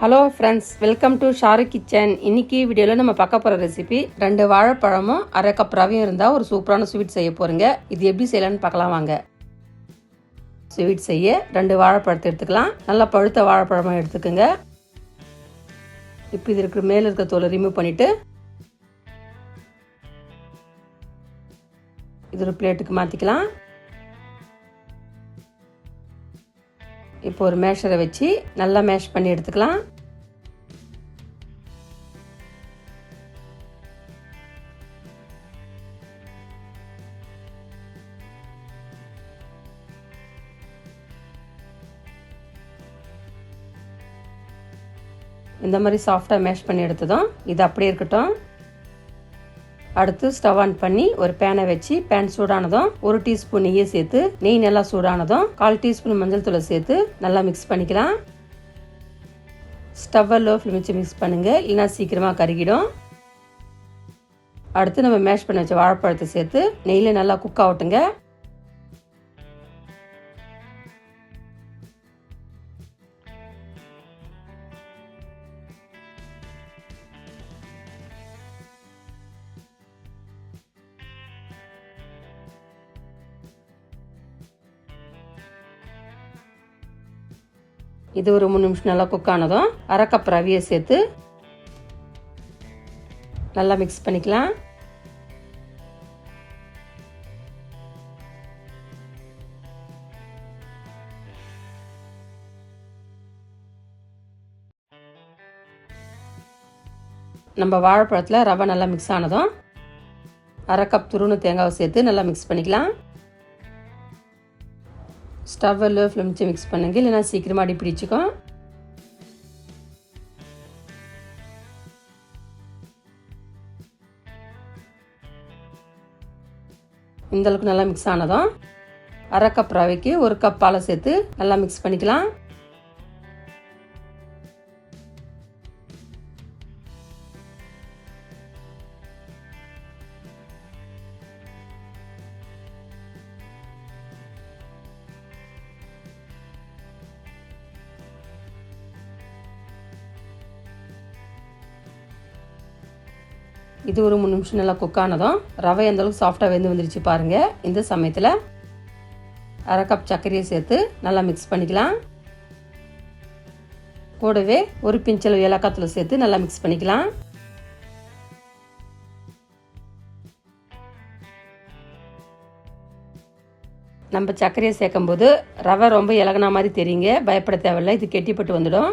Hello friends welcome to Sharu kitchen இன்னைக்கு வீடியோவில் நம்ம பார்க்க போகிற ரெசிபி ரெண்டு வாழைப்பழமும் அரை கப் ரவையும் இருந்தால் ஒரு சூப்பரான ஸ்வீட் செய்ய போகிறீங்க இது எப்படி செய்யலாம்னு பார்க்கலாம் வாங்க. ஸ்வீட் செய்ய ரெண்டு வாழைப்பழத்தை எடுத்துக்கலாம். நல்லா பழுத்த வாழைப்பழமாக எடுத்துக்கோங்க. இப்போ இது இருக்கிற மேலே இருக்கிற தோலை ரிமூவ் பண்ணிவிட்டு இது ஒரு பிளேட்டுக்கு மாற்றிக்கலாம் இப்போ ஒரு மேஷரை வச்சு நல்லா மேஷ் பண்ணி எடுத்துக்கலாம். இந்த மாதிரி சாஃப்டாக மேஷ் பண்ணி எடுத்ததும் இது அப்படியே இருக்கட்டும். அடுத்து ஸ்டவ் ஆன் பண்ணி ஒரு பேனை வச்சு பேன் சூடானதும் ஒரு டீஸ்பூன் நெய்யை சேர்த்து நெய் நல்லா சூடானதும் கால் டீஸ்பூன் மஞ்சள் தூளை சேர்த்து நல்லா மிக்ஸ் பண்ணிக்கலாம். ஸ்டவ்வை லோ ஃப்ளேம் வச்சு மிக்ஸ் பண்ணுங்க இல்லைனா சீக்கிரமாக கருகிடும். அடுத்து நம்ம மேஷ் பண்ணி வச்ச வாழைப்பழத்தை சேர்த்து நெய்யில் நல்லா குக் ஆகட்டுங்க இது ஒரு மூணு நிமிஷம் நல்லா குக் ஆனதும் அரை கப் ரவியை சேர்த்து நல்லா மிக்ஸ் பண்ணிக்கலாம். நம்ம வாழைப்பழத்தில் ரவை நல்லா மிக்ஸ் ஆனதும் அரை கப் துருணு தேங்காவை சேர்த்து நல்லா மிக்ஸ் பண்ணிக்கலாம். ஸ்டவ்வில் லோ மிக்ஸ் பண்ணுங்க. இல்லைனா சீக்கிரமாக அடி பிடிச்சிக்கும் இந்த அளவுக்கு நல்லா மிக்ஸ் ஆனதும் அரை கப் ரவைக்கு ஒரு கப் பாலை சேர்த்து நல்லா மிக்ஸ் பண்ணிக்கலாம். இது ஒரு மூணு நிமிஷம் நல்லா குக் ஆனதும் ரவை அந்தளவுக்கு சாஃப்டாக வெந்து வந்துருச்சு பாருங்கள் இந்த சமயத்தில் அரை கப் சர்க்கரையை சேர்த்து நல்லா மிக்ஸ் பண்ணிக்கலாம். கூடவே ஒரு பிஞ்சளவு ஏலக்காத்தில் சேர்த்து நல்லா மிக்ஸ் பண்ணிக்கலாம். நம்ம சர்க்கரையை சேர்க்கும்போது ரவை ரொம்ப இலகுனா மாதிரி தெரியுங்க. பயப்பட தேவையில்லை. இது கெட்டிப்பட்டு வந்துடும்.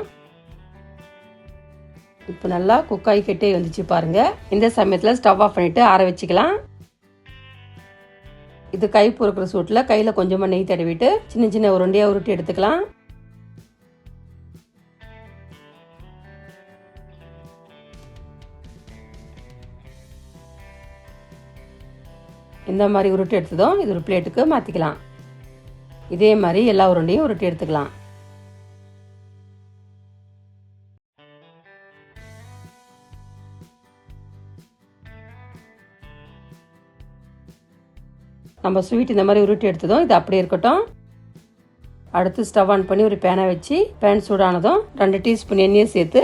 இப்போ நல்லா குக் ஆகிக்கிட்டே வந்துச்சு பாருங்கள் இந்த சமயத்தில் ஸ்டவ் ஆஃப் பண்ணிவிட்டு ஆற வச்சுக்கலாம். இது கை பொறுக்கிற சூட்டில் கையில் கொஞ்சமாக நெய் தடவிட்டு சின்ன சின்ன உருண்டையாக உருட்டி எடுத்துக்கலாம். இந்த மாதிரி உருட்டி எடுத்ததும் இது ஒரு பிளேட்டுக்கு மாற்றிக்கலாம் இதே மாதிரி எல்லா உருண்டையும் உருட்டி எடுத்துக்கலாம். நம்ம ஸ்வீட் இந்த மாதிரி உருட்டி எடுத்ததும் இது அப்படியே இருக்கட்டும். அடுத்து ஸ்டவ் ஆன் பண்ணி ஒரு பேனை வச்சு பேன் சூடானதும் ரெண்டு டீஸ்பூன் எண்ணெயை சேர்த்து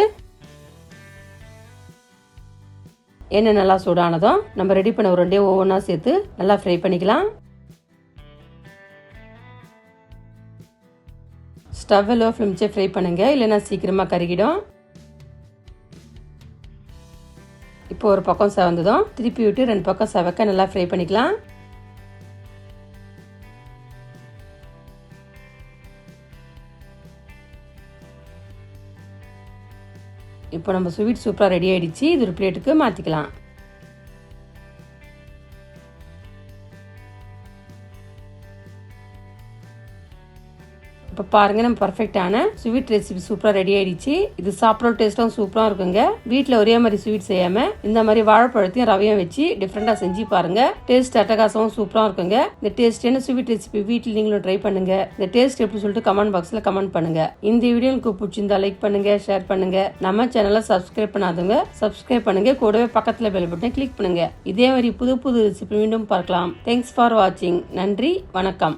எண்ணெய் நல்லா சூடானதும் நம்ம ரெடி பண்ண ஒரு ரெண்டே ஒவ்வொன்றா சேர்த்து நல்லா ஃப்ரை பண்ணிக்கலாம். ஸ்டவ் லோ ஃப்ளேம் ஃப்ரை பண்ணுங்க இல்லைன்னா சீக்கிரமாக கருகிடும். இப்போ ஒரு பக்கம் செவந்ததும் திருப்பி விட்டு ரெண்டு பக்கம் செவக்க நல்லா ஃப்ரை பண்ணிக்கலாம். இப்போ நம்ம ஸ்வீட் சூப்பராக ரெடி ஆகிடுச்சு இது ஒரு பிளேட்டுக்கு மாற்றிக்கலாம் இப்போ பாருங்கள் நம்ம பர்ஃபெக்டான ஸ்வீட் ரெசிபி சூப்பராக ரெடி ஆயிடுச்சு. இது சாப்பிட்ற டேஸ்ட்டும் சூப்பராக இருக்குங்க. வீட்டில் ஒரே மாதிரி ஸ்வீட் செய்யாமல் இந்த மாதிரி வாழைப்பழத்தையும் ரவையும் வச்சு டிஃப்ரெண்ட்டாக செஞ்சு பாருங்க. டேஸ்ட் அட்டகாசமும் சூப்பராக இருக்குங்க. இந்த டேஸ்டான ஸ்வீட் ரெசிபி வீட்டில் நீங்களும் ட்ரை பண்ணுங்க. இந்த டேஸ்ட் எப்படி சொல்லிட்டு கமெண்ட் பாக்ஸில் கமெண்ட் பண்ணுங்க. இந்த வீடியோ உங்களுக்கு பிடிச்சிருந்தா லைக் பண்ணுங்க ஷேர் பண்ணுங்க. நம்ம சேனலை சப்ஸ்கிரைப் பண்ணாதவங்க சப்ஸ்கிரைப் பண்ணுங்க. கூடவே பக்கத்தில் பெல் பட்டனை கிளிக் பண்ணுங்க. இதே மாதிரி புது புது ரெசிபி மீண்டும் பார்க்கலாம். தேங்க்ஸ் ஃபார் வாட்சிங் நன்றி வணக்கம்.